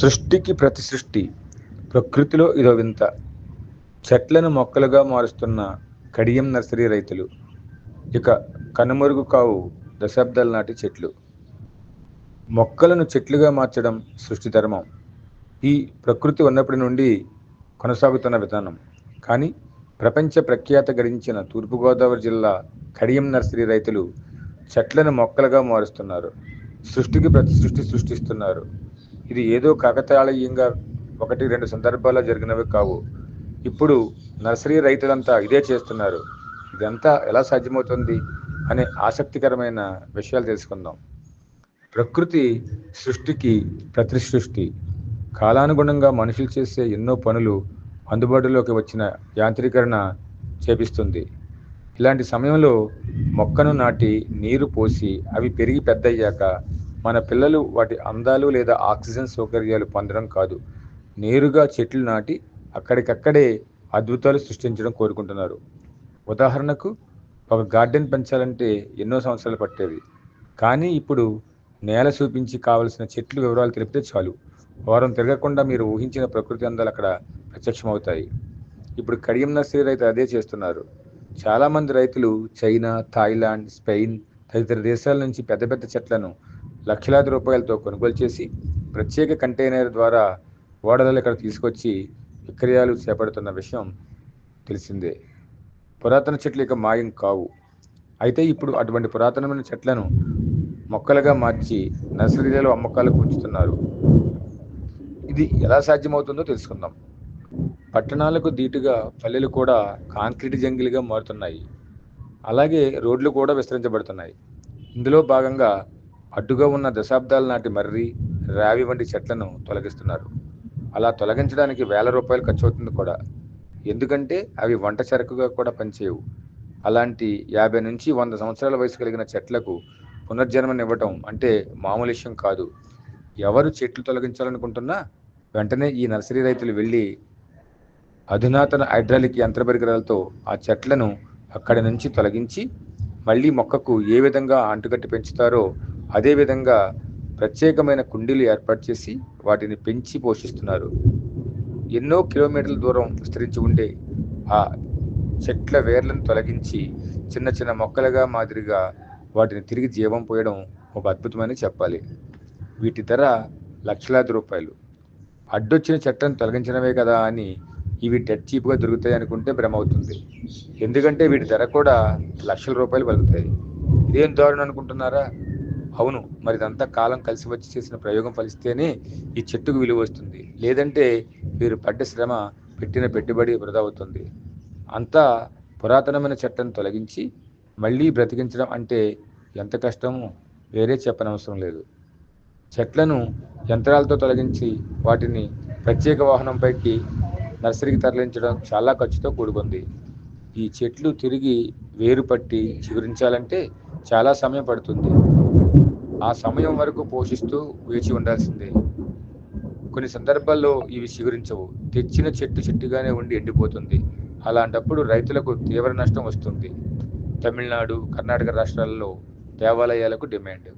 సృష్టికి ప్రతి సృష్టి ప్రకృతిలో ఇదో వింత. చెట్లను మొక్కలుగా మారుస్తున్న కడియం నర్సరీ రైతులు. ఇక కనుమరుగు కావు దశాబ్దాల నాటి చెట్లు. మొక్కలను చెట్లుగా మార్చడం సృష్టి ధర్మం. ఈ ప్రకృతి ఉన్నప్పటి నుండి కొనసాగుతున్న విధానం. కానీ ప్రపంచ ప్రఖ్యాత గడించిన తూర్పుగోదావరి జిల్లా కడియం నర్సరీ రైతులు చెట్లను మొక్కలుగా మారుస్తున్నారు. సృష్టికి ప్రతి సృష్టి సృష్టిస్తున్నారు. ఇది ఏదో కాకతాళీయంగా ఒకటి రెండు సందర్భాల్లో జరిగినవి కావు. ఇప్పుడు నర్సరీ రైతులంతా ఇదే చేస్తున్నారు. ఇదంతా ఎలా సాధ్యమవుతుంది అనే ఆసక్తికరమైన విషయాలు తెలుసుకుందాం. ప్రకృతి సృష్టికి ప్రతి సృష్టి కాలానుగుణంగా మనుషులు చేసే ఎన్నో పనులు అందుబాటులోకి వచ్చిన యాంత్రీకరణ చేపిస్తుంది. ఇలాంటి సమయంలో మొక్కను నాటి నీరు పోసి అవి పెరిగి పెద్దయ్యాక మన పిల్లలు వాటి అందాలు లేదా ఆక్సిజన్ సౌకర్యాలు పొందడం కాదు. నేరుగా చెట్లు నాటి అక్కడికక్కడే అద్భుతాలు సృష్టించడం కోరుకుంటున్నారు. ఉదాహరణకు ఒక గార్డెన్ పెంచాలంటే ఎన్నో సంవత్సరాలు పట్టేది. కానీ ఇప్పుడు నేల చూపించి కావలసిన చెట్లు వివరాలు తెలిపితే చాలు. వారం తిరగకుండా మీరు ఊహించిన ప్రకృతి అందాలు అక్కడ ప్రత్యక్షమవుతాయి. ఇప్పుడు కడియం నర్సరీ రైతు అదే చేస్తున్నారు. చాలామంది రైతులు చైనా థాయిలాండ్ స్పెయిన్ తదితర దేశాల నుంచి పెద్ద పెద్ద చెట్లను లక్షలాది రూపాయలతో కొనుగోలు చేసి ప్రత్యేక కంటైనర్ ద్వారా ఓడలు ఇక్కడ తీసుకొచ్చి విక్రయాలు చేపడుతున్న విషయం తెలిసిందే. పురాతన చెట్లు ఇక మాయం కావు. అయితే ఇప్పుడు అటువంటి పురాతనమైన చెట్లను మొక్కలుగా మార్చి నర్సరీలలో అమ్మకాలకు ఉంచుతున్నారు. ఇది ఎలా సాధ్యమవుతుందో తెలుసుకుందాం. పట్టణాలకు ధీటుగా పల్లెలు కూడా కాంక్రీట్ జంగిలిగా మారుతున్నాయి. అలాగే రోడ్లు కూడా విస్తరించబడుతున్నాయి. ఇందులో భాగంగా అడ్డుగా ఉన్న దశాబ్దాల నాటి మర్రి రావి వంటి చెట్లను తొలగిస్తున్నారు. అలా తొలగించడానికి వేల రూపాయలు ఖర్చు అవుతుంది కూడా. ఎందుకంటే అవి వంట చెరకుగా కూడా పనిచేయవు. అలాంటి యాభై నుంచి వంద సంవత్సరాల వయసు కలిగిన చెట్లకు పునర్జన్మనివ్వటం అంటే మామూలు విషయం కాదు. ఎవరు చెట్లు తొలగించాలనుకుంటున్నా వెంటనే ఈ నర్సరీ రైతులు వెళ్ళి అధునాతన హైడ్రాలిక్ యంత్ర పరికరాలతో ఆ చెట్లను అక్కడి నుంచి తొలగించి మళ్ళీ మొక్కకు ఏ విధంగా అంటుకట్టి పెంచుతారో అదేవిధంగా ప్రత్యేకమైన కుండీలు ఏర్పాటు చేసి వాటిని పెంచి పోషిస్తున్నారు. ఎన్నో కిలోమీటర్ల దూరం విస్తరించి ఉండే ఆ చెట్ల వేర్లను తొలగించి చిన్న చిన్న మొక్కలుగా మాదిరిగా వాటిని తిరిగి జీవం పోయడం ఒక అద్భుతమని చెప్పాలి. వీటి ధర లక్షలాది రూపాయలు. అడ్డొచ్చిన చెట్లను తొలగించడమే కదా అని ఇవి డెడ్ చీప్గా దొరుకుతాయి అనుకుంటే భ్రమ అవుతుంది ఎందుకంటే వీటి ధర కూడా లక్షల రూపాయలు పలుకుతాయి. ఇదేం దారుణం అనుకుంటున్నారా? అవును మరి ఇదంతా కాలం కలిసి వచ్చి చేసిన ప్రయోగం ఫలిస్తేనే ఈ చెట్టుకు విలువ వస్తుంది. లేదంటే వీరు పడ్డ శ్రమ పెట్టిన పెట్టుబడి వృధా అవుతుంది. అంతా పురాతనమైన చెట్లను తొలగించి మళ్ళీ బ్రతికించడం అంటే ఎంత కష్టమో వేరే చెప్పనవసరం లేదు. చెట్లను యంత్రాలతో తొలగించి వాటిని ప్రత్యేక వాహనంపైకి నర్సరీకి తరలించడం చాలా ఖర్చుతో కూడుకుంది. ఈ చెట్లు తిరిగి వేరు పట్టి చిగురించాలంటే చాలా సమయం పడుతుంది. ఆ సమయం వరకు పోషిస్తూ వేచి ఉండాల్సిందే. కొన్ని సందర్భాల్లో ఇవి చిగురించవు తెచ్చిన చెట్టు చెట్టుగానే ఉండి ఎండిపోతుంది. అలాంటప్పుడు రైతులకు తీవ్ర నష్టం వస్తుంది. తమిళనాడు కర్ణాటక రాష్ట్రాల్లో దేవాలయాలకు డిమాండ్.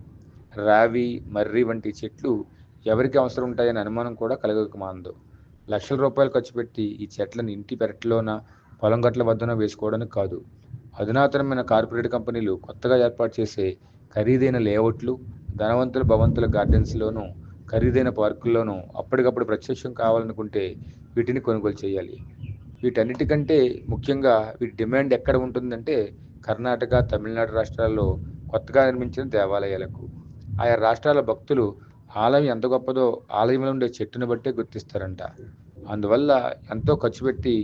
రావి మర్రి వంటి చెట్లు ఎవరికి అవసరం ఉంటాయని అనుమానం కూడా కలగకమాందు లక్షల రూపాయలు ఖర్చు పెట్టి ఈ చెట్లను ఇంటి పెరట్లోన పొలం గట్ల వద్దన వేసుకోవడానికి కాదు. అధునాతనమైన కార్పొరేట్ కంపెనీలు కొత్తగా ఏర్పాటు చేసే ఖరీదైన లేఅవుట్లు ధనవంతుల భవంతుల గార్డెన్స్లోనూ ఖరీదైన పార్కుల్లోనూ అప్పటికప్పుడు ప్రత్యక్షం కావాలనుకుంటే వీటిని కొనుగోలు చేయాలి. వీటన్నిటికంటే ముఖ్యంగా వీటి డిమాండ్ ఎక్కడ ఉంటుందంటే కర్ణాటక తమిళనాడు రాష్ట్రాల్లో కొత్తగా నిర్మించిన దేవాలయాలకు. ఆయా రాష్ట్రాల భక్తులు ఆలయం ఎంత గొప్పదో ఆలయంలో ఉండే చెట్టును బట్టే గుర్తిస్తారంట. అందువల్ల ఎంతో ఖర్చు పెట్టి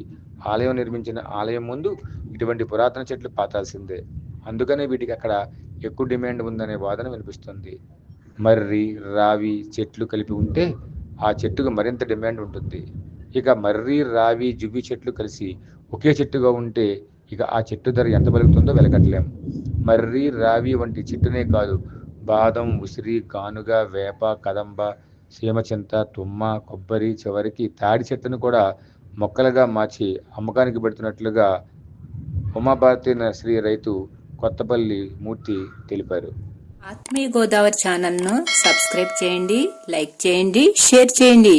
ఆలయం నిర్మించిన ఆలయం ముందు ఇటువంటి పురాతన చెట్లు పాతాల్సిందే. అందుకనే వీటికి అక్కడ ఎక్కువ డిమాండ్ ఉందనే వాదన వినిపిస్తుంది. మర్రి రావి చెట్లు కలిపి ఉంటే ఆ చెట్టుకు మరింత డిమాండ్ ఉంటుంది. ఇక మర్రి రావి జువ్వి చెట్లు కలిసి ఒకే చెట్టుగా ఉంటే ఇక ఆ చెట్టు ధర ఎంత పలుకుతుందో వెలకట్లేం మర్రి రావి వంటి చెట్టునే కాదు బాదం ఉసిరి కానుగ వేప కదంబ సీమచింత తుమ్మ కొబ్బరి చివరికి తాడి చెట్టును కూడా మొక్కలుగా మార్చి అమ్మకానికి పెడుతున్నట్లుగా ఉమాభారతి నర్సరీ రైతు కొత్తపల్లి మూర్తి తెలిపారు. ఆత్మీయ గోదావరి ఛానల్ను సబ్స్క్రైబ్ చేయండి లైక్ చేయండి షేర్ చేయండి.